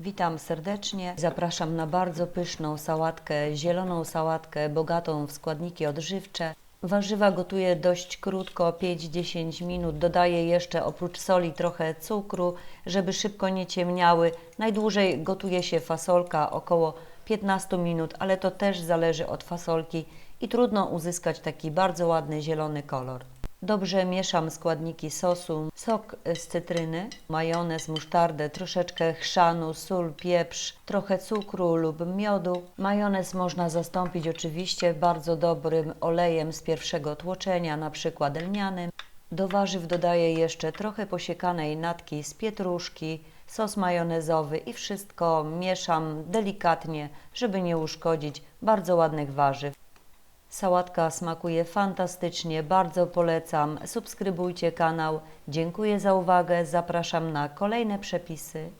Witam serdecznie. Zapraszam na bardzo pyszną sałatkę, zieloną sałatkę, bogatą w składniki odżywcze. Warzywa gotuję dość krótko, 5-10 minut. Dodaję jeszcze oprócz soli trochę cukru, żeby szybko nie ciemniały. Najdłużej gotuje się fasolka około 15 minut, ale to też zależy od fasolki i trudno uzyskać taki bardzo ładny zielony kolor. Dobrze mieszam składniki sosu, sok z cytryny, majonez, musztardę, troszeczkę chrzanu, sól, pieprz, trochę cukru lub miodu. Majonez można zastąpić oczywiście bardzo dobrym olejem z pierwszego tłoczenia, na przykład lnianym. Do warzyw dodaję jeszcze trochę posiekanej natki z pietruszki, sos majonezowy i wszystko mieszam delikatnie, żeby nie uszkodzić bardzo ładnych warzyw. Sałatka smakuje fantastycznie, bardzo polecam. Subskrybujcie kanał. Dziękuję za uwagę. Zapraszam na kolejne przepisy.